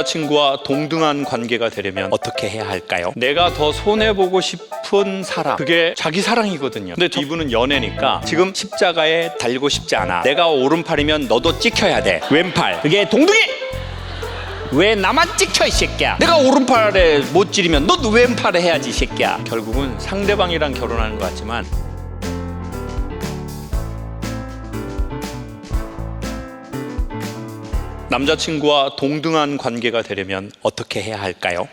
남자친구와 동등한 관계가 되려면 어떻게 해야 할까요? 내가 더 손해보고 싶은 사람. 그게 자기 사랑이거든요. 근데 이분은 연애니까 지금 십자가에 달고 싶지 않아. 내가 오른팔이면 너도 찍혀야 돼. 왼팔. 그게 동등해! 왜 나만 찍혀 이 새끼야? 내가 오른팔에 못 찌르면 너도 왼팔에 해야지 이 새끼야. 결국은 상대방이랑 결혼하는 것 같지만 남자친구와 동등한 관계가 되려면 어떻게 해야 할까요?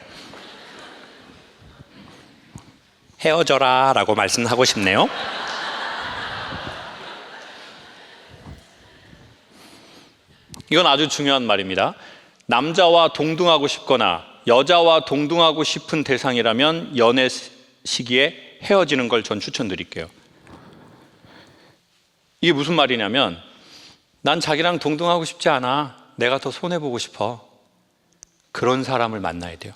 헤어져라 라고 말씀하고 싶네요. 이건 아주 중요한 말입니다. 남자와 동등하고 싶거나 여자와 동등하고 싶은 대상이라면 연애 시기에 헤어지는 걸 전 추천드릴게요. 이게 무슨 말이냐면 난 자기랑 동등하고 싶지 않아. 내가 더 손해보고 싶어. 그런 사람을 만나야 돼요.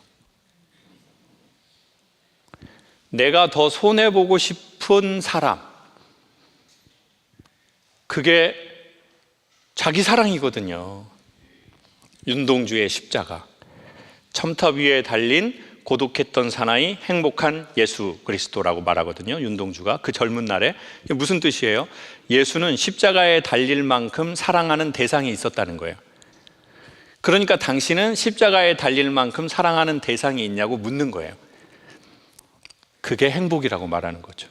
내가 더 손해보고 싶은 사람. 그게 자기 사랑이거든요. 윤동주의 십자가. 첨탑 위에 달린 고독했던 사나이 행복한 예수 그리스도라고 말하거든요. 윤동주가 그 젊은 날에 무슨 뜻이에요? 예수는 십자가에 달릴 만큼 사랑하는 대상이 있었다는 거예요. 그러니까 당신은 십자가에 달릴 만큼 사랑하는 대상이 있냐고 묻는 거예요. 그게 행복이라고 말하는 거죠.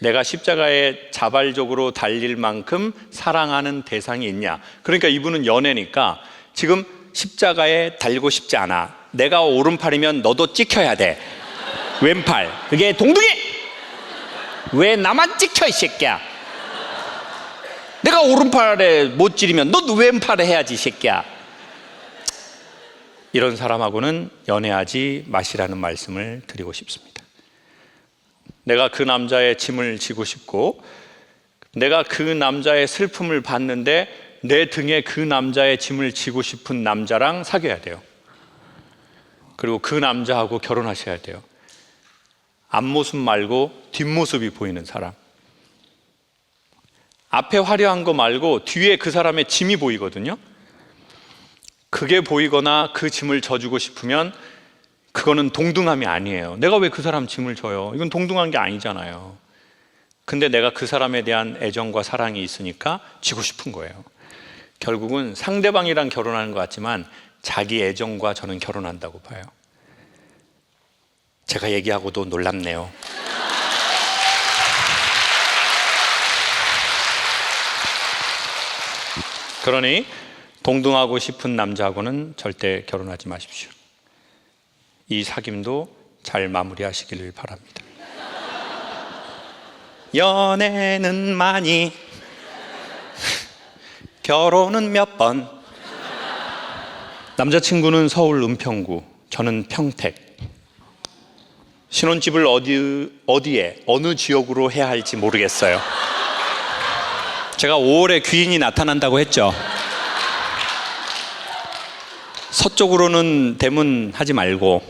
내가 십자가에 자발적으로 달릴 만큼 사랑하는 대상이 있냐. 그러니까 이분은 연애니까 지금 십자가에 달고 싶지 않아. 내가 오른팔이면 너도 찍혀야 돼. 왼팔. 그게 동등해! 왜 나만 찍혀, 이 새끼야? 내가 오른팔에 못 찌르면 너도 왼팔에 해야지, 이 새끼야. 이런 사람하고는 연애하지 마시라는 말씀을 드리고 싶습니다. 내가 그 남자의 짐을 지고 싶고, 내가 그 남자의 슬픔을 봤는데 내 등에 그 남자의 짐을 지고 싶은 남자랑 사귀어야 돼요. 그리고 그 남자하고 결혼하셔야 돼요. 앞모습 말고 뒷모습이 보이는 사람. 앞에 화려한 거 말고 뒤에 그 사람의 짐이 보이거든요. 그게 보이거나 그 짐을 져주고 싶으면 그거는 동등함이 아니에요. 내가 왜 그 사람 짐을 져요? 이건 동등한 게 아니잖아요. 근데 내가 그 사람에 대한 애정과 사랑이 있으니까 지고 싶은 거예요. 결국은 상대방이랑 결혼하는 것 같지만 자기 애정과 저는 결혼한다고 봐요. 제가 얘기하고도 놀랍네요. 그러니 동등하고 싶은 남자하고는 절대 결혼하지 마십시오. 이 사귐도 잘 마무리하시기를 바랍니다. 연애는 많이 결혼은 몇 번. 남자친구는 서울 은평구, 저는 평택. 신혼집을 어디 어디에 어느 지역으로 해야 할지 모르겠어요. 제가 5월에 귀인이 나타난다고 했죠. 서쪽으로는 대문 하지 말고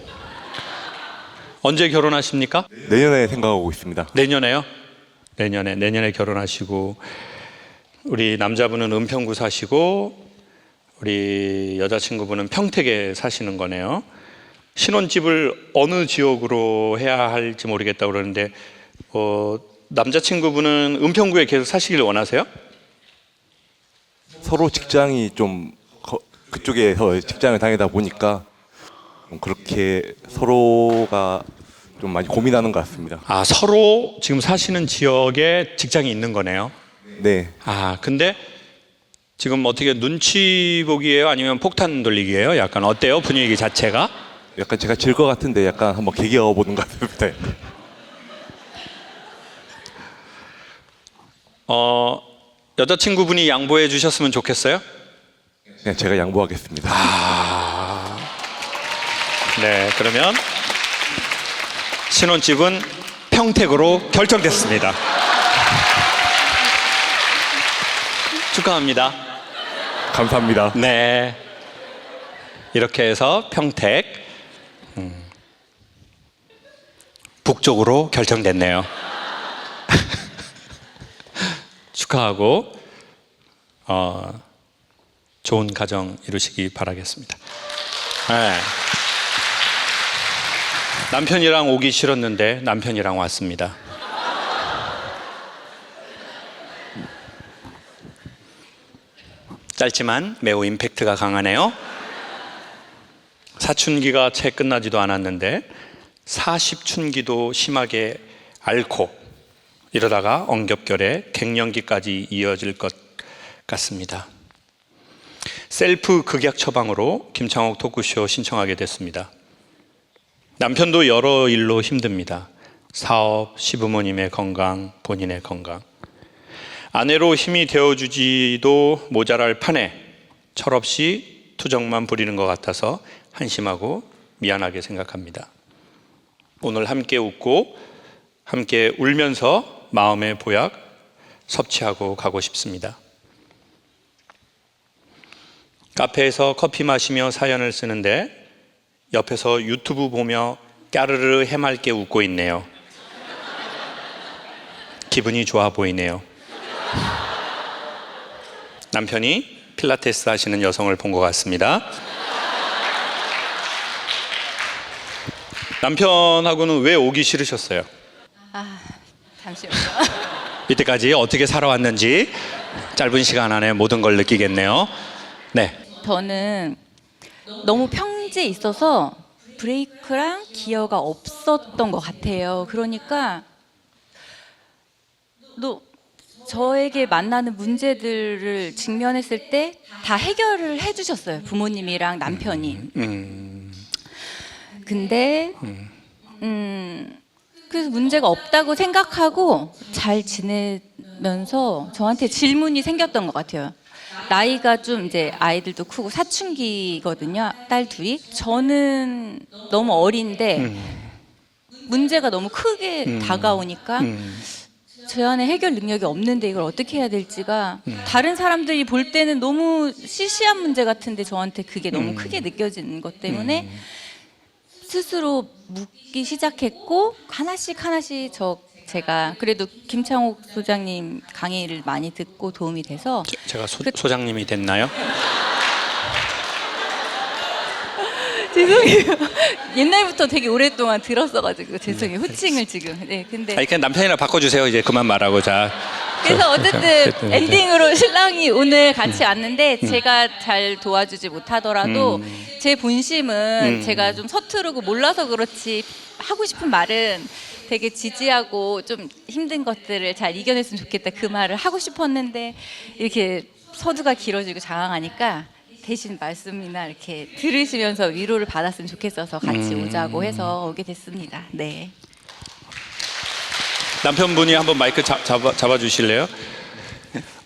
언제 결혼하십니까? 내년에 생각하고 있습니다. 내년에요? 내년에 내년에 결혼하시고 우리 남자분은 은평구 사시고 우리 여자친구분은 평택에 사시는 거네요. 신혼집을 어느 지역으로 해야 할지 모르겠다 그러는데 어, 남자친구분은 은평구에 계속 사시길 원하세요? 서로 직장이 좀 거- 그쪽에서 직장을 다니다 보니까 좀 그렇게 서로가 좀 많이 고민하는 것 같습니다. 아 서로 지금 사시는 지역에 직장이 있는 거네요. 네, 아 근데 지금 어떻게 눈치 보기예요? 아니면 폭탄 돌리기예요? 약간 어때요 분위기 자체가? 약간 제가 질 것 같은데 약간 한번 개기어 보는 것 같습니다. 어 여자친구분이 양보해 주셨으면 좋겠어요. 그냥 제가 양보하겠습니다. 네 그러면 신혼집은 평택으로 결정됐습니다. 축하합니다. 감사합니다. 네. 이렇게 해서 평택 음, 북쪽으로 결정됐네요. 축하하고 어, 좋은 가정 이루시기 바라겠습니다. 네. 남편이랑 오기 싫었는데 남편이랑 왔습니다. 짧지만 매우 임팩트가 강하네요. 사춘기가 채 끝나지도 않았는데 40춘기도 심하게 앓고 이러다가 엉겹결에 갱년기까지 이어질 것 같습니다. 셀프 극약 처방으로 김창옥 토크쇼 신청하게 됐습니다. 남편도 여러 일로 힘듭니다. 사업, 시부모님의 건강, 본인의 건강. 아내로 힘이 되어주지도 모자랄 판에 철없이 투정만 부리는 것 같아서 한심하고 미안하게 생각합니다. 오늘 함께 웃고 함께 울면서 마음의 보약 섭취하고 가고 싶습니다. 카페에서 커피 마시며 사연을 쓰는데 옆에서 유튜브 보며 까르르 해맑게 웃고 있네요. 기분이 좋아 보이네요. 남편이 필라테스 하시는 여성을 본 것 같습니다. 남편하고는 왜 오기 싫으셨어요? 아, 잠시만요. 이때까지 어떻게 살아왔는지 짧은 시간 안에 모든 걸 느끼겠네요. 네. 저는 너무 평지에 있어서 브레이크랑 기어가 없었던 것 같아요. 그러니까 너 저에게 만나는 문제들을 직면했을 때 다 해결을 해주셨어요. 부모님이랑 남편이. 음, 근데 음 그래서 문제가 없다고 생각하고 잘 지내면서 저한테 질문이 생겼던 것 같아요. 나이가 좀 이제 아이들도 크고 사춘기거든요. 딸 둘이. 저는 너무 어린데 문제가 너무 크게 다가오니까 음, 저 안에 해결 능력이 없는데 이걸 어떻게 해야 될지가 다른 사람들이 볼 때는 너무 시시한 문제 같은데 저한테 그게 너무 크게 느껴지는 것 때문에 스스로 묻기 시작했고 하나씩 하나씩 저 제가 그래도 김창옥 소장님 강의를 많이 듣고 도움이 돼서 제- 제가 소, 그- 소장님이 됐나요? 죄송해요. 옛날부터 되게 오랫동안 들었어가지고 죄송해요. 호칭을 지금. 네 근데 아니 그냥 남편이랑 바꿔주세요. 이제 그만 말하고 자. 그래서 어쨌든 어쨌든 엔딩으로 신랑이 오늘 같이 왔는데 제가 잘 도와주지 못하더라도 제 본심은 제가 좀 서투르고 몰라서 그렇지 하고 싶은 말은 되게 지지하고 좀 힘든 것들을 잘 이겨냈으면 좋겠다 그 말을 하고 싶었는데 이렇게 서두가 길어지고 장황하니까 대신 말씀이나 이렇게 들으시면서 위로를 받았으면 좋겠어서 같이 오자고 해서 오게 됐습니다. 네. 남편분이 한번 마이크 잡, 잡아, 잡아주실래요?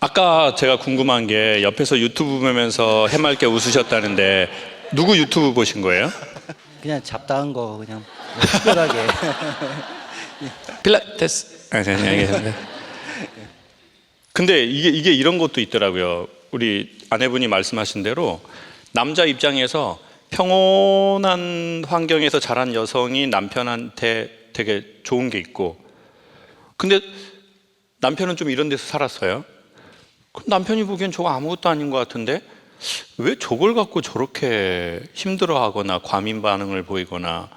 아까 제가 궁금한 게 옆에서 유튜브 보면서 해맑게 웃으셨다는데 누구 유튜브 보신 거예요? 그냥 잡다한 거 그냥 뭐 특별하게 필라테스. 아, 네, 네, 알겠습니다. 근데 이게 이게 이런 것도 있더라고요. 우리 아내분이 말씀하신 대로 남자 입장에서 평온한 환경에서 자란 여성이 남편한테 되게 좋은 게 있고, 근데 남편은 좀 이런 데서 살았어요. 그럼 남편이 보기엔 저거 아무것도 아닌 것 같은데 왜 저걸 갖고 저렇게 힘들어하거나 과민 반응을 보이거나,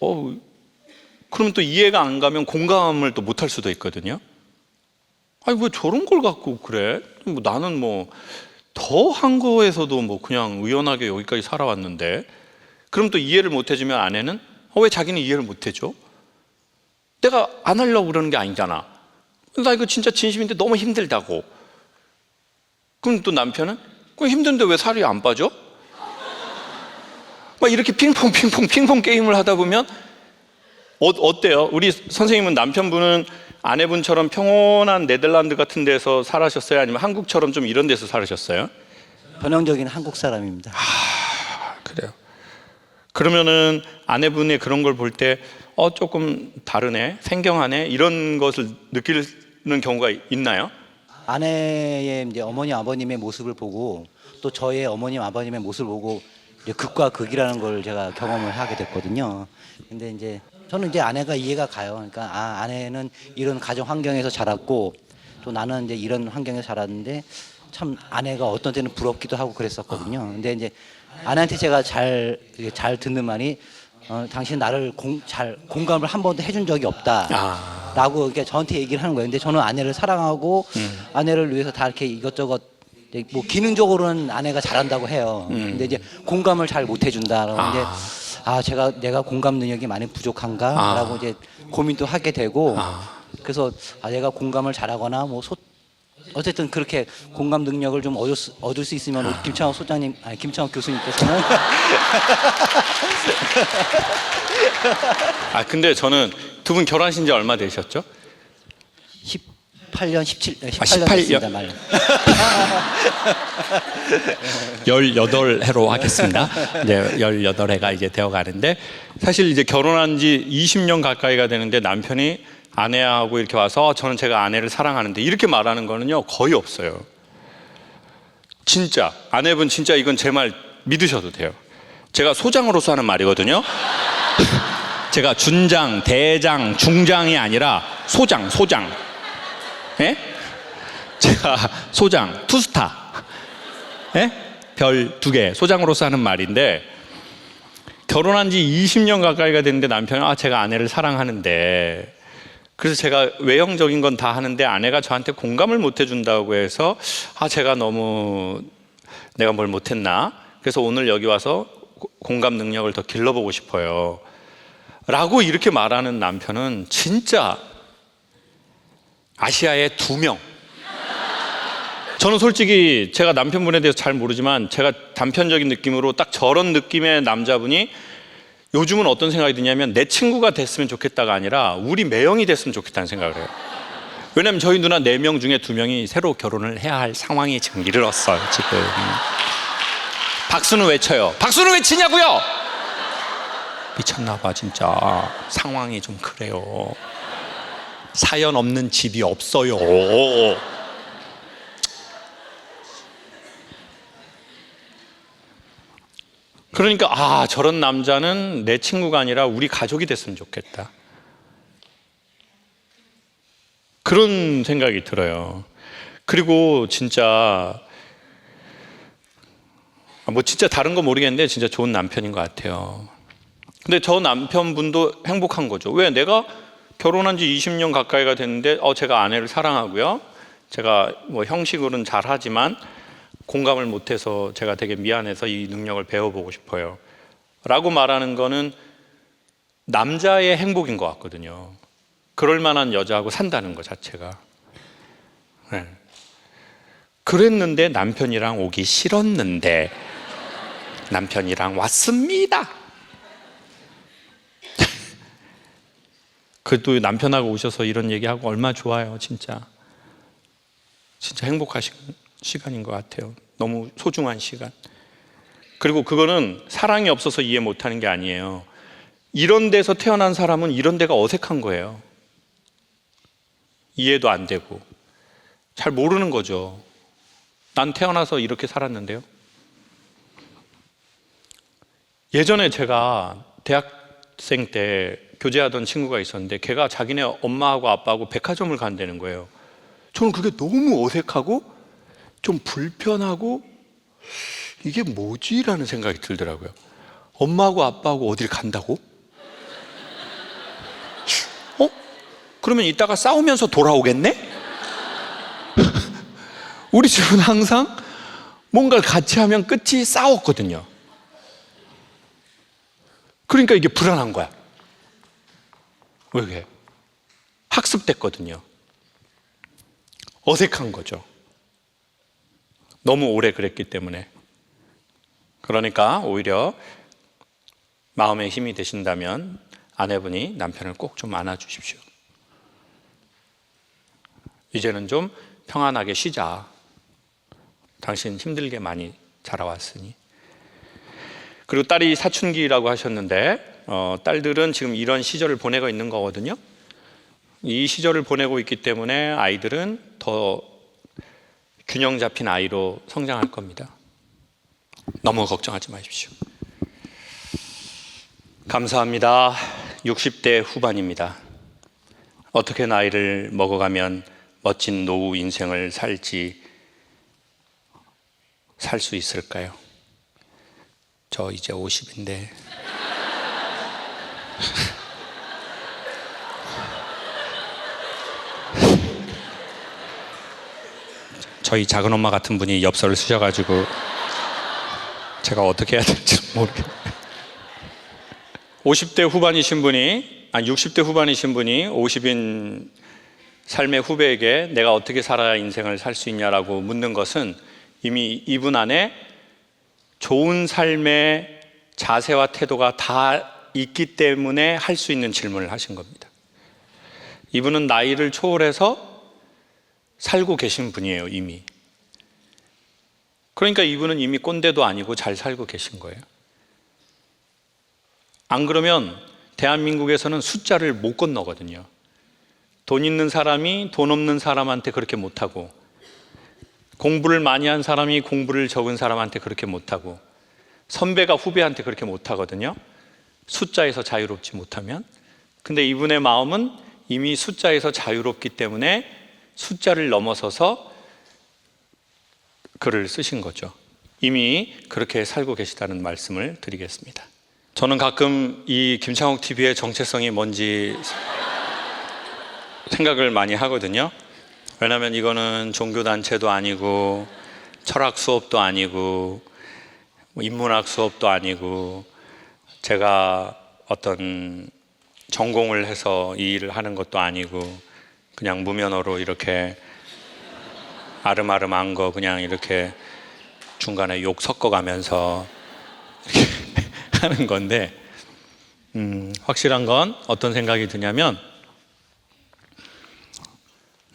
어 그러면 또 이해가 안 가면 공감을 또 못할 수도 있거든요. 아니 왜 저런 걸 갖고 그래? 뭐 나는 뭐 더 한 거에서도 뭐 그냥 의연하게 여기까지 살아왔는데 그럼 또 이해를 못 해주면 아내는 어, 왜 자기는 이해를 못 해줘? 내가 안 하려고 그러는 게 아니잖아. 나 이거 진짜 진심인데 너무 힘들다고. 그럼 또 남편은 그 힘든데 왜 살이 안 빠져? 막 이렇게 핑퐁 핑퐁 핑퐁 게임을 하다 보면 어, 어때요? 우리 선생님은 남편분은 아내분처럼 평온한 네덜란드 같은 데서 살아셨어요? 아니면 한국처럼 좀 이런 데서 살으셨어요? 전형적인 한국 사람입니다. 그래요. 그러면은 아내분의 그런 걸 볼 때 어, 조금 다르네, 생경하네 이런 것을 느끼는 경우가 있나요? 아내의 이제 어머니 아버님의 모습을 보고 또 저의 어머님 아버님의 모습을 보고 이제 극과 극이라는 걸 제가 경험을 하게 됐거든요. 근데 이제 저는 이제 아내가 이해가 가요. 그러니까 아 아내는 이런 가정 환경에서 자랐고 또 나는 이제 이런 환경에서 자랐는데 참 아내가 어떤 때는 부럽기도 하고 그랬었거든요. 근데 이제 아내한테 제가 잘 잘 듣는 말이 어, 당신 나를 공, 잘 공감을 한 번도 해준 적이 없다. 아. 라고 이렇게 저한테 얘기를 하는 거예요. 근데 저는 아내를 사랑하고 음. 아내를 위해서 다 이렇게 이것저것 뭐 기능적으로는 아내가 잘한다고 해요. 음. 근데 이제 공감을 잘 못 해준다. 이제 아 제가 내가 공감 능력이 많이 부족한가라고 아. 이제 고민도 하게 되고 아. 그래서 아 내가 공감을 잘하거나 뭐 소, 어쨌든 그렇게 공감 능력을 좀 얻을 수, 얻을 수 있으면 우리 김창호 소장님 아니 김창호 교수님께서는 아 근데 저는 두 분 결혼하신 지 얼마 되셨죠? 18년 17 18년 아, 18 됐습니다 말. 18회로 하겠습니다. 이제 18회가 이제 되어 가는데 사실 이제 결혼한 지 20년 가까이가 되는데 남편이 아내하고 이렇게 와서 저는 제가 아내를 사랑하는데 이렇게 말하는 거는요 거의 없어요. 진짜 아내분 진짜 이건 제 말 믿으셔도 돼요. 제가 소장으로서 하는 말이거든요. 제가 준장, 대장, 중장이 아니라 소장, 소장. 예? 제가 소장, 투스타. 예? 별 두 개, 소장으로서 하는 말인데 결혼한 지 20년 가까이가 됐는데 남편은 아 제가 아내를 사랑하는데 그래서 제가 외형적인 건 다 하는데 아내가 저한테 공감을 못 해준다고 해서 아 제가 너무 내가 뭘 못했나 그래서 오늘 여기 와서 고- 공감 능력을 더 길러보고 싶어요 라고 이렇게 말하는 남편은 진짜 아시아에 두 명 저는 솔직히 제가 남편분에 대해서 잘 모르지만 제가 단편적인 느낌으로 딱 저런 느낌의 남자분이 요즘은 어떤 생각이 드냐면 내 친구가 됐으면 좋겠다가 아니라 우리 매형이 됐으면 좋겠다는 생각을 해요. 왜냐면 저희 누나 네 명 중에 두 명이 새로 결혼을 해야 할 상황이 지금 이르렀어요, 지금. 박수는 외쳐요. 박수는 외치냐고요? 미쳤나 봐, 진짜. 상황이 좀 그래요. 사연 없는 집이 없어요. 그러니까 아 저런 남자는 내 친구가 아니라 우리 가족이 됐으면 좋겠다. 그런 생각이 들어요. 그리고 진짜 아, 뭐 진짜 다른 거 모르겠는데 진짜 좋은 남편인 것 같아요. 근데 저 남편분도 행복한 거죠. 왜 내가 결혼한 지 20년 가까이가 됐는데 어 제가 아내를 사랑하고요. 제가 뭐 형식으로는 잘하지만 공감을 못해서 제가 되게 미안해서 이 능력을 배워보고 싶어요. 라고 말하는 거는 남자의 행복인 것 같거든요. 그럴 만한 여자하고 산다는 것 자체가. 네. 그랬는데 남편이랑 오기 싫었는데 남편이랑 왔습니다. 그래도 남편하고 오셔서 이런 얘기하고 얼마 좋아요, 진짜. 진짜 행복하신 시간인 것 같아요. 너무 소중한 시간. 그리고 그거는 사랑이 없어서 이해 못하는 게 아니에요. 이런 데서 태어난 사람은 이런 데가 어색한 거예요. 이해도 안 되고. 잘 모르는 거죠. 난 태어나서 이렇게 살았는데요. 예전에 제가 대학생 때 교제하던 친구가 있었는데 걔가 자기네 엄마하고 아빠하고 백화점을 간다는 거예요. 저는 그게 너무 어색하고 좀 불편하고 이게 뭐지라는 생각이 들더라고요. 엄마하고 아빠하고 어딜 간다고? 어? 그러면 이따가 싸우면서 돌아오겠네? 우리 집은 항상 뭔가를 같이 하면 끝이 싸웠거든요. 그러니까 이게 불안한 거야. 왜? 학습됐거든요. 어색한 거죠. 너무 오래 그랬기 때문에. 그러니까 오히려 마음에 힘이 되신다면 아내분이 남편을 꼭 좀 안아주십시오. 이제는 좀 평안하게 쉬자. 당신 힘들게 많이 자라왔으니. 그리고 딸이 사춘기라고 하셨는데, 어, 딸들은 지금 이런 시절을 보내고 있는 거거든요. 이 시절을 보내고 있기 때문에 아이들은 더 균형 잡힌 아이로 성장할 겁니다. 너무 걱정하지 마십시오. 감사합니다. 60대 후반입니다. 어떻게 나이를 먹어가면 멋진 노후 인생을 살지 살 수 있을까요? 저 이제 50인데 저희 작은 엄마 같은 분이 엽서를 쓰셔가지고 제가 어떻게 해야 될지 모르겠어요. 50대 후반이신 분이 아니 60대 후반이신 분이 50인 삶의 후배에게 내가 어떻게 살아야 인생을 살 수 있냐라고 묻는 것은 이미 이분 안에 좋은 삶의 자세와 태도가 다 있기 때문에 할 수 있는 질문을 하신 겁니다. 이분은 나이를 초월해서 살고 계신 분이에요, 이미. 그러니까 이분은 이미 꼰대도 아니고 잘 살고 계신 거예요. 안 그러면 대한민국에서는 숫자를 못 건너거든요. 돈 있는 사람이 돈 없는 사람한테 그렇게 못하고, 공부를 많이 한 사람이 공부를 적은 사람한테 그렇게 못하고, 선배가 후배한테 그렇게 못하거든요. 숫자에서 자유롭지 못하면. 근데 이분의 마음은 이미 숫자에서 자유롭기 때문에 숫자를 넘어서서 글을 쓰신 거죠. 이미 그렇게 살고 계시다는 말씀을 드리겠습니다. 저는 가끔 이 김창욱 TV의 정체성이 뭔지 생각을 많이 하거든요. 왜냐하면 이거는 종교단체도 아니고 철학 수업도 아니고 뭐 인문학 수업도 아니고 제가 어떤 전공을 해서 이 일을 하는 것도 아니고 그냥 무면허로 이렇게 아름아름한 거 그냥 이렇게 중간에 욕 섞어가면서 하는 건데 음, 확실한 건 어떤 생각이 드냐면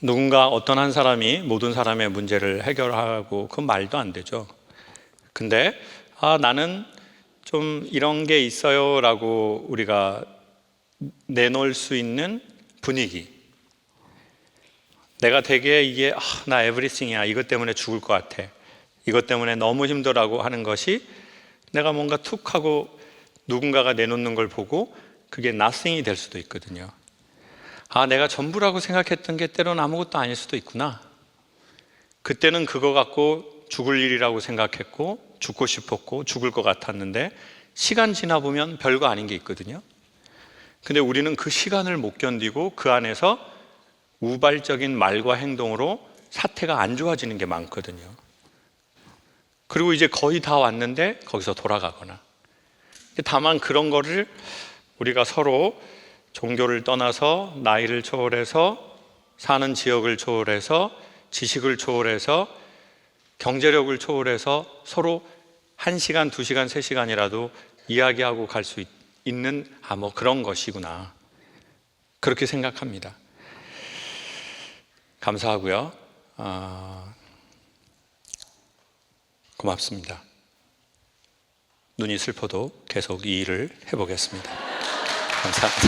누군가 어떤 한 사람이 모든 사람의 문제를 해결하고 그 말도 안 되죠. 근데 아 나는 좀 이런 게 있어요라고 우리가 내놓을 수 있는 분위기. 내가 되게 이게 아, 나 에브리싱이야 이것 때문에 죽을 것 같아. 이것 때문에 너무 힘들어하고 하는 것이 내가 뭔가 툭 하고 누군가가 내놓는 걸 보고 그게 nothing이 될 수도 있거든요. 아, 내가 전부라고 생각했던 게 때로는 아무것도 아닐 수도 있구나. 그때는 그거 갖고 죽을 일이라고 생각했고 죽고 싶었고 죽을 것 같았는데 시간 지나 보면 별거 아닌 게 있거든요. 근데 우리는 그 시간을 못 견디고 그 안에서 우발적인 말과 행동으로 사태가 안 좋아지는 게 많거든요. 그리고 이제 거의 다 왔는데 거기서 돌아가거나. 다만 그런 거를 우리가 서로 종교를 떠나서 나이를 초월해서 사는 지역을 초월해서 지식을 초월해서 경제력을 초월해서 서로 한 시간, 두 시간, 세 시간이라도 이야기하고 갈 수 있는 아 뭐 그런 것이구나 그렇게 생각합니다. 감사하고요. 아, 고맙습니다. 눈이 슬퍼도 계속 이 일을 해보겠습니다. 감사합니다.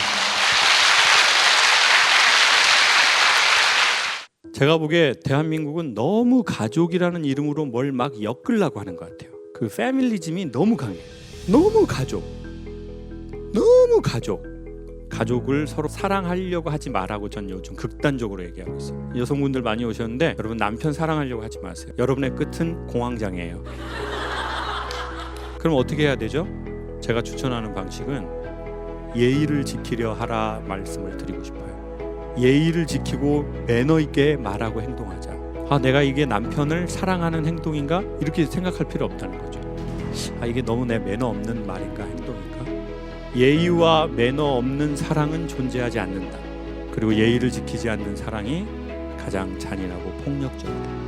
제가 보기에 대한민국은 너무 가족이라는 이름으로 뭘 막 엮으려고 하는 것 같아요. 그 패밀리즘이 너무 강해요. 너무 가족. 너무 가족. 가족을 서로 사랑하려고 하지 말라고 전 요즘 극단적으로 얘기하고 있어요. 여성분들 많이 오셨는데 여러분 남편 사랑하려고 하지 마세요. 여러분의 끝은 공황장애예요. 그럼 어떻게 해야 되죠? 제가 추천하는 방식은 예의를 지키려 하라 말씀을 드리고 싶어요. 예의를 지키고 매너 있게 말하고 행동하자. 아, 내가 이게 남편을 사랑하는 행동인가? 이렇게 생각할 필요 없다는 거죠. 아, 이게 너무 내 매너 없는 말인가? 예의와 매너 없는 사랑은 존재하지 않는다. 그리고 예의를 지키지 않는 사랑이 가장 잔인하고 폭력적이다.